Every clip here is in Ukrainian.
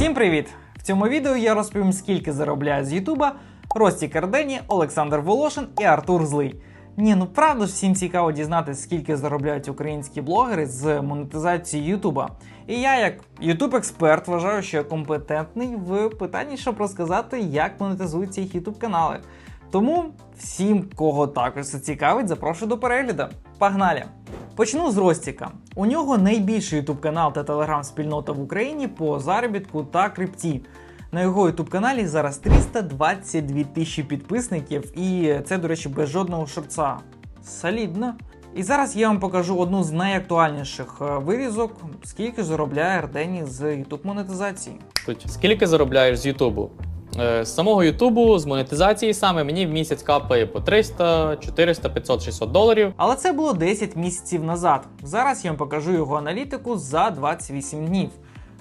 Всім привіт! В цьому відео я розповім, скільки заробляє з Ютуба Рості Кардені, Олександр Волошин і Артур Злий. Ні, ну правда ж всім цікаво дізнатися, скільки заробляють українські блогери з монетизації Ютуба. І я, як Ютуб-експерт, вважаю, що я компетентний в питанні, щоб розказати, як монетизуються їх Ютуб канали. Тому всім, кого також це цікавить, запрошую до перегляду. Погнали! Почну з Ростіка. У нього найбільший ютуб канал та телеграм-спільнота в Україні по заробітку та крипті. На його ютуб каналі зараз 322 тисячі підписників, і це, до речі, без жодного шорца. Солідно. І зараз я вам покажу одну з найактуальніших е, вирізок, скільки заробляє Ардені з ютуб монетизації. Скільки заробляєш з Ютубу? Е, З самого Ютубу, з монетизації саме мені в місяць капає по 300, 400, 500, 600 доларів. Але це було 10 місяців назад. Зараз я вам покажу його аналітику за 28 днів.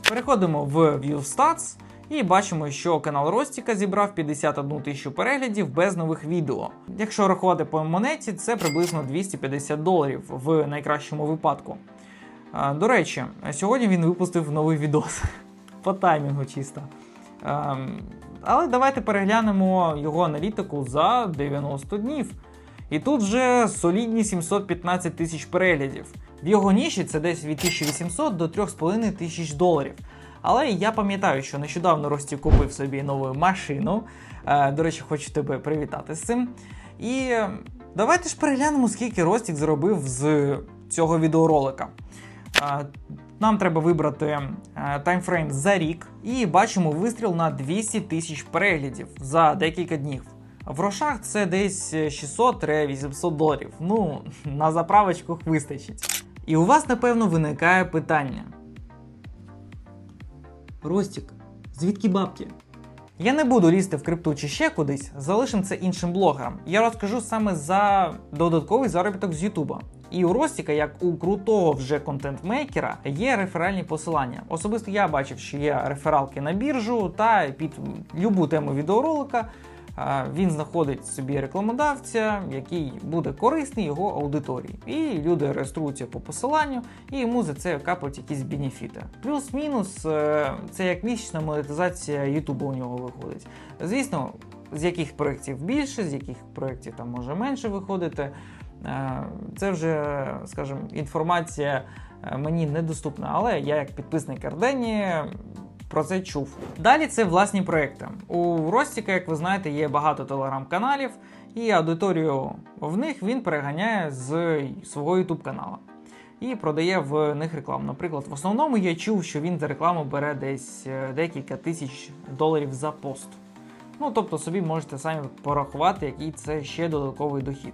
Переходимо в ViewStats і бачимо, що канал Ростіка зібрав 51 тисячу переглядів без нових відео. Якщо рахувати по монеті, це приблизно 250 доларів в найкращому випадку. До речі, сьогодні він випустив новий відос по таймінгу чисто. Але давайте переглянемо його аналітику за 90 днів. І тут вже солідні 715 тисяч переглядів. В його ніші це десь від 1800 до 3500 тисяч доларів. Але я пам'ятаю, що нещодавно Рості купив собі нову машину. Е, До речі, хочу тебе привітати з цим. І давайте ж переглянемо, скільки Ростік заробив з цього відеоролика. Нам треба вибрати е, таймфрейм за рік, і бачимо вистріл на 200 тисяч переглядів за декілька днів. В грошах це десь 600-800 доларів. Ну, на заправочку вистачить. І у вас, напевно, виникає питання. Ростік, звідки бабки? Я не буду лізти в крипту чи ще кудись, залишимо це іншим блогерам. Я розкажу саме за додатковий заробіток з Ютуба. І у Ростіка, як у крутого вже контент-мейкера, є реферальні посилання. Особисто я бачив, що є рефералки на біржу та під любу тему відеоролика. Він знаходить собі рекламодавця, який буде корисний його аудиторії. І люди реєструються по посиланню, і йому за це капають якісь бенефіти. Плюс-мінус, е, це як місячна монетизація Ютубу у нього виходить. Звісно, з яких проєктів більше, з яких проєктів там може менше виходити. Е, Це вже, скажімо, інформація е, мені недоступна, але я як підписник Ардені про це чув. Далі це власні проекти. У Ростіка, як ви знаєте, є багато телеграм-каналів, і аудиторію в них він переганяє з свого ютуб каналу. І продає в них рекламу. Наприклад, в основному я чув, що він за рекламу бере десь е, декілька тисяч доларів за пост. Ну, тобто собі можете самі порахувати, який це ще додатковий дохід.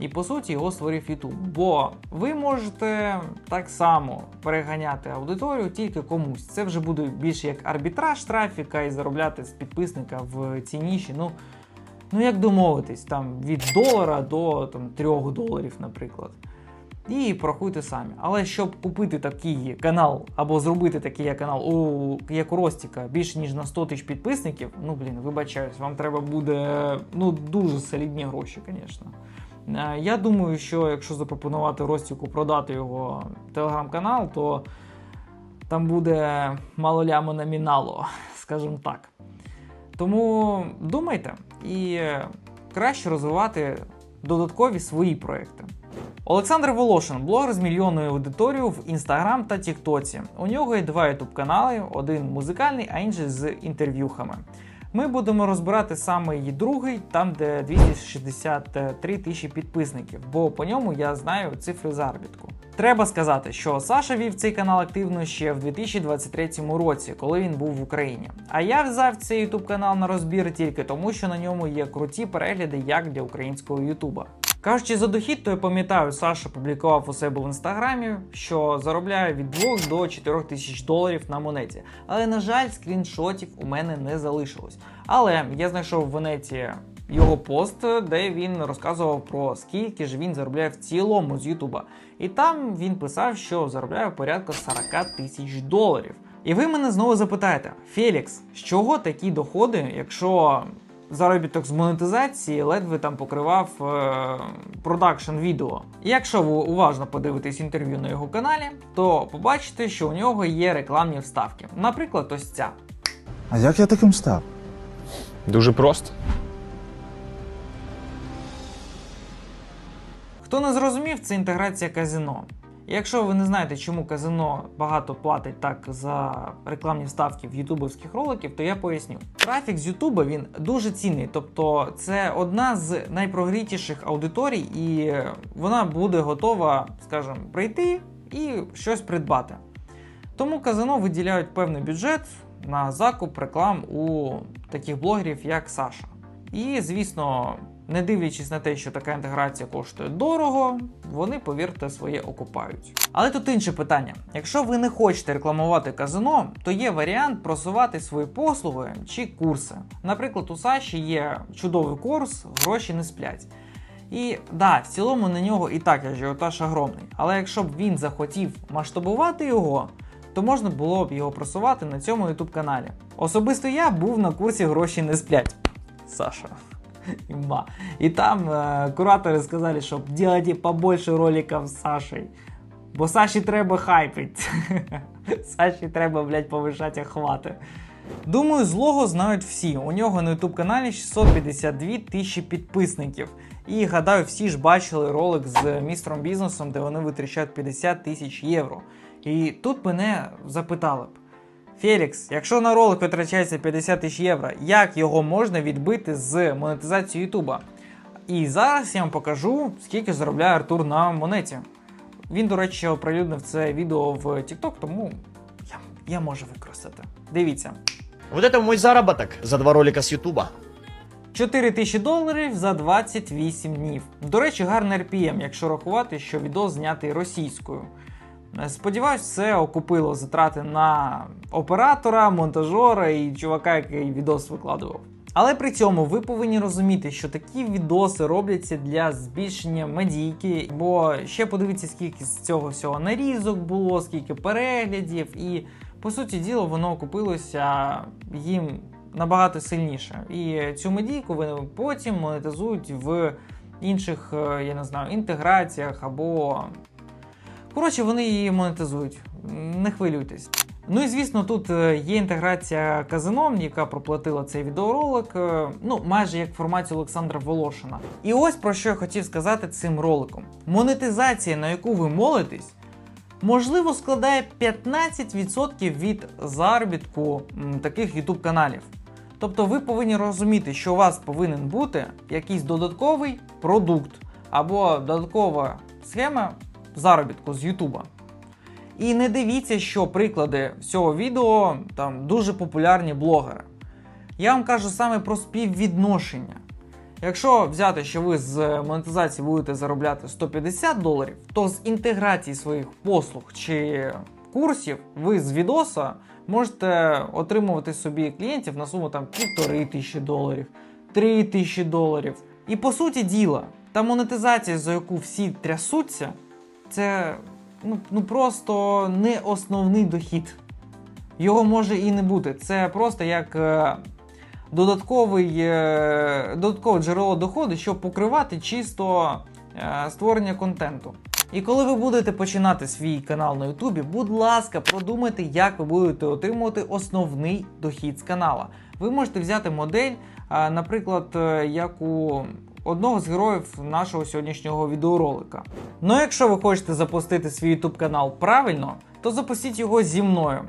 І по суті його створив YouTube. Бо ви можете так само переганяти аудиторію тільки комусь. Це вже буде більше як арбітраж трафіка і заробляти з підписника в цій ніші. Ну, ну як домовитись, там від долара до там, 3 доларів, наприклад. І порахуйте самі. Але щоб купити такий канал або зробити такий канал у як у Ростіка більше ніж на 100 тисяч підписників, ну блін, вибачаюсь, вам треба буде ну дуже солідні гроші, звісно. Е, Я думаю, що якщо запропонувати Ростіку продати його телеграм-канал, то там буде мало лямо номіналу, скажімо так. Тому думайте і краще розвивати додаткові свої проекти. Олександр Волошин, блогер з мільйонною аудиторією в Інстаграм та Тіктоці. У нього є два ютуб канали: один музикальний, а інший з інтерв'юхами. Ми будемо розбирати саме її другий, там де 263 тисячі підписників, бо по ньому я знаю цифри заробітку. Треба сказати, що Саша вів цей канал активно ще в 2023 році, коли він був в Україні. А я взяв цей YouTube канал на розбір тільки тому, що на ньому є круті перегляди як для українського Ютуба. Кажучи за дохід, то я пам'ятаю, Саша публікував у себе в інстаграмі, що заробляє від 2 до 4 тисяч доларів на монеті. Але, на жаль, скріншотів у мене не залишилось. Але я знайшов в інеті його пост, де він розказував про скільки ж він заробляє в цілому з Ютуба. І там він писав, що заробляє порядка 40 тисяч доларів. І ви мене знову запитаєте: Фелікс, з чого такі доходи, якщо заробіток з монетизації ледве там покривав е, продакшн відео. Якщо ви уважно подивитесь інтерв'ю на його каналі, то побачите, що у нього є рекламні вставки. Наприклад, ось ця. А як я таким став? Дуже просто. Хто не зрозумів, це інтеграція казино. Якщо ви не знаєте, чому казино багато платить так за рекламні вставки в ютубовських роликів, то я поясню. Трафік з Ютуба він дуже цінний, тобто це одна з найпрогрітіших аудиторій, і вона буде готова, скажімо, прийти і щось придбати. Тому казино виділяють певний бюджет на закуп реклам у таких блогерів, як Саша. І, звісно, не дивлячись на те, що така інтеграція коштує дорого, вони, повірте, своє окупають. Але тут інше питання: якщо ви не хочете рекламувати казино, то є варіант просувати свої послуги чи курси. Наприклад, у Саші є чудовий курс Гроші не сплять. І да, в цілому на нього і так ажіотаж огромний. Але якщо б він захотів масштабувати його, то можна було б його просувати на цьому YouTube каналі. Особисто я був на курсі гроші не сплять. Саша. Имба. И там э, кураторы сказали, щоб делайте побольше роликов з Сашей. Бо Саші треба хайпить. Саші треба, блядь, повишати охвати. Думаю, злого знають всі. У нього на YouTube каналі 652 тисячі підписників. І гадаю, всі ж бачили ролик з містром бізнесом, де вони витрачають 50 тисяч євро. І тут мене запитали б. Фелікс, якщо на ролик витрачається 50 тисяч євро, як його можна відбити з монетизації Ютуба? І зараз я вам покажу, скільки заробляє Артур на монеті. Він, до речі, оприлюднив це відео в TikTok, тому я, я можу використати. Дивіться. Вот это мой заработок за два ролика с Ютуба. 4 тисячі доларів за 28 днів. До речі, гарний RPM, якщо рахувати, що відео знятий російською. Е, Сподіваюсь, це окупило затрати на оператора, монтажера і чувака, який відос викладував. Але при цьому ви повинні розуміти, що такі відоси робляться для збільшення медійки, бо ще подивіться, скільки з цього всього нарізок було, скільки переглядів, і по суті діла воно окупилося їм набагато сильніше. І цю медійку вони потім монетизують в інших, е, я не знаю, інтеграціях або Коротше, вони її монетизують. Не хвилюйтесь. Ну і звісно, тут е, є інтеграція казино, яка проплатила цей відеоролик, е, ну майже як в форматі Олександра Волошина. І ось про що я хотів сказати цим роликом: монетизація, на яку ви молитесь, можливо, складає 15% від заробітку таких YouTube каналів. Тобто ви повинні розуміти, що у вас повинен бути якийсь додатковий продукт або додаткова схема заробітку з Ютуба. І не дивіться, що приклади цього відео там дуже популярні блогери. Я вам кажу саме про співвідношення. Якщо взяти, що ви з монетизації будете заробляти 150 доларів, то з інтеграції своїх послуг чи курсів ви з відоса можете отримувати собі клієнтів на суму там півтори тисячі доларів, три тисячі доларів. І по суті діла, та монетизація, за яку всі трясуться, це ну, ну просто не основний дохід. Його може і не бути. Це просто як е, додатковий, е, додаткове джерело доходу, щоб покривати чисто е, створення контенту. І коли ви будете починати свій канал на Ютубі, будь ласка, продумайте, як ви будете отримувати основний дохід з канала. Ви можете взяти модель, наприклад, як у одного з героїв нашого сьогоднішнього відеоролика. Ну, якщо ви хочете запустити свій YouTube канал правильно, то запустіть його зі мною.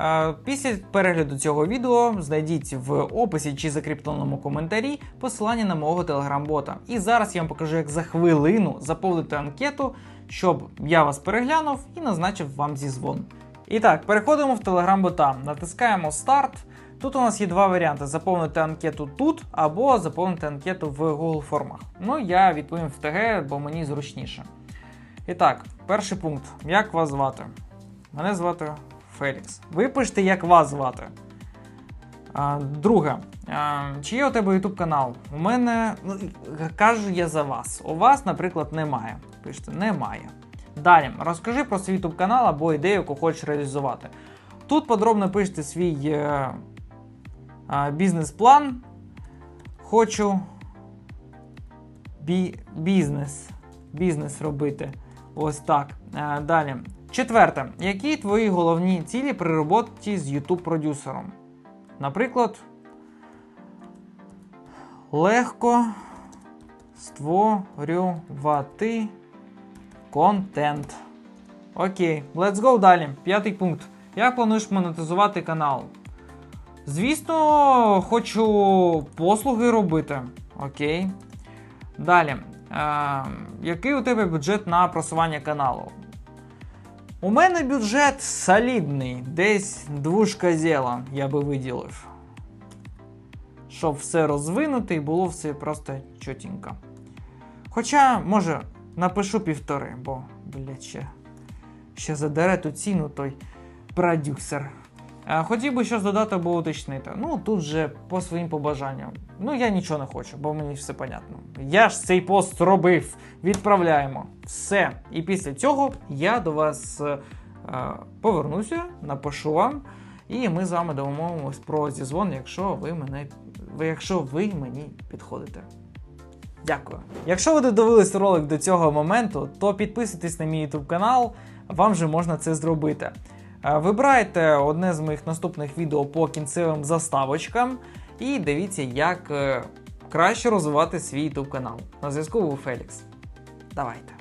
Е, Після перегляду цього відео знайдіть в описі чи закріпленому коментарі посилання на мого телеграм-бота. І зараз я вам покажу, як за хвилину заповнити анкету, щоб я вас переглянув і назначив вам зізвон. І так, переходимо в телеграм-бота, натискаємо старт. Тут у нас є два варіанти: заповнити анкету тут або заповнити анкету в Google формах. Ну, я відповім в ТГ, бо мені зручніше. І так, перший пункт. Як вас звати? Мене звати Фелікс. Ви пишете, як вас звати. А, друге, а, чи є у тебе YouTube канал? У мене ну, кажу я за вас. У вас, наприклад, немає. Пишете, немає. Далі, розкажи про свій YouTube канал або ідею, яку хочеш реалізувати. Тут подробно пишете свій е, бізнес-план. Хочу бі- бізнес. Бізнес робити. Ось так. Далі. Четверте. Які твої головні цілі при роботі з YouTube продюсером? Наприклад, легко створювати контент. Окей, let's go далі. П'ятий пункт. Як плануєш монетизувати канал? Звісно, хочу послуги робити. Окей. Далі. Е, який у тебе бюджет на просування каналу? У мене бюджет солідний, десь двушка зела, я би виділив. Щоб все розвинути і було все просто чотенько. Хоча, може, напишу півтори, бо, блядь, ще, ще задере ту ціну той продюсер. Хотів би щось додати або уточнити. Ну, тут же по своїм побажанням. Ну, я нічого не хочу, бо мені все понятно. Я ж цей пост робив. Відправляємо. Все. І після цього я до вас е, е, повернуся, напишу вам. І ми з вами домовимось про зізвон, якщо ви мене, якщо ви мені підходите. Дякую. Якщо ви додивились ролик до цього моменту, то підписуйтесь на мій YouTube канал, вам же можна це зробити. Вибирайте одне з моїх наступних відео по кінцевим заставочкам і дивіться, як е, краще розвивати свій YouTube канал. На зв'язку був Фелікс. Давайте.